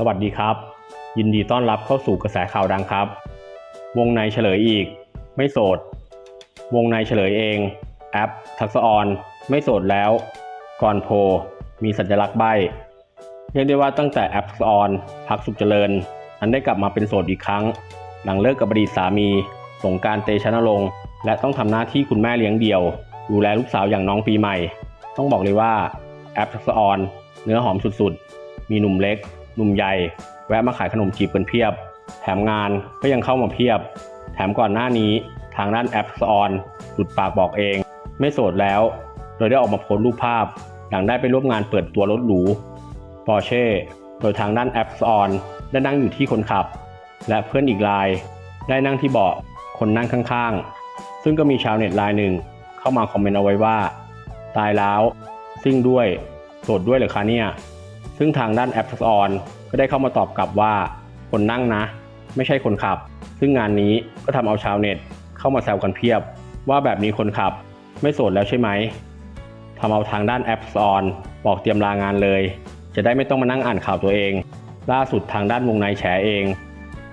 สวัสดีครับ ยินดีต้อนรับเข้าสู่กระแสข่าวดังครับ วงในเฉลยอีก ไม่โสด วงในเฉลยเอง แอป ทักษออน ไม่โสดแล้ว ก่อนโพ มีสัญลักษณ์ใบเรียกได้ว่าตั้งแต่แอปทักษออนพักสุขเจริญ อันได้กลับมาเป็นโสดอีกครั้ง หลังเลิกกับอดีตสามี สงการเตชะนรงค์และต้องทำหน้าที่คุณแม่เลี้ยงเดี่ยว ดูแลลูกสาวอย่างน้องปีใหม่ ต้องบอกเลยว่าแอปทักษออนเนื้อหอมสุดๆ มีหนุ่มเล็ก หนุ่มใหญ่ แวะมาขายขนมจีบกันเพียบ แถมงานก็ยังเข้ามาเพียบ แถมก่อนหน้านี้ทางด้านแอปทักษะออนหลุดปากบอกเอง ไม่โสดแล้ว โดยได้ออกมาโพสต์รูปภาพ หลังได้ไปร่วมงานเปิดตัวรถหรูปอร์เช่โดยทางด้านแอปทักษะออนได้นั่งอยู่ที่คนขับ และเพื่อนอีกราย ได้นั่งที่เบาะคนนั่งข้างๆ ซึ่งก็มีชาวเน็ตรายหนึ่งเข้ามาคอมเมนต์เอาไว้ว่า ตายแล้ว ซิ่งด้วยโสดด้วยเหรอคะเนี่ย ซึ่งทางด้านแอปทักษอนก็ได้เข้ามาตอบกลับว่า คนนั่งนะ ไม่ใช่คนขับ ซึ่งงานนี้ก็ทำเอาชาวเน็ต เข้ามาแซวกันเพียบ ว่าแบบนี้คนขับ ไม่โสดแล้วใช่ไหมทำเอาทางด้านแอปทักษอนบอกเตรียมลางานเลย จะได้ไม่ต้องมานั่งอ่านข่าวตัวเอง ล่าสุดทางด้านวงในแฉเอง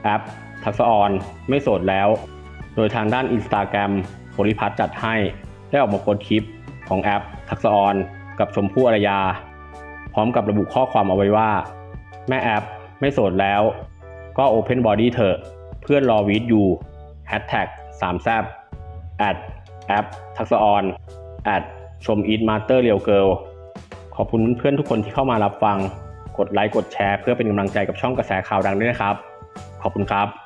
แอปทักษออนไม่โสดแล้ว โดยทางด้านอินสตาแกรมโพลิพัทจัดให้ได้ออกมาโพสคลิปของแอปทักษออนกับชมพู่อารยา พร้อมกับระบุข้อความเอาไว้ว่า แม่แอปไม่โสดแล้ว ก็ Open Body เถอะ เพื่อนรอวีดอยู่ Hashtag 3แซบ at แอปทักษะออน at ชม Eat Master Real Girl ขอบคุณเพื่อนทุกคนที่เข้ามารับฟัง กดไลค์ กดแชร์ เพื่อเป็นกำลังใจกับช่องกระแสข่าวดังด้วยนะครับ ขอบคุณครับ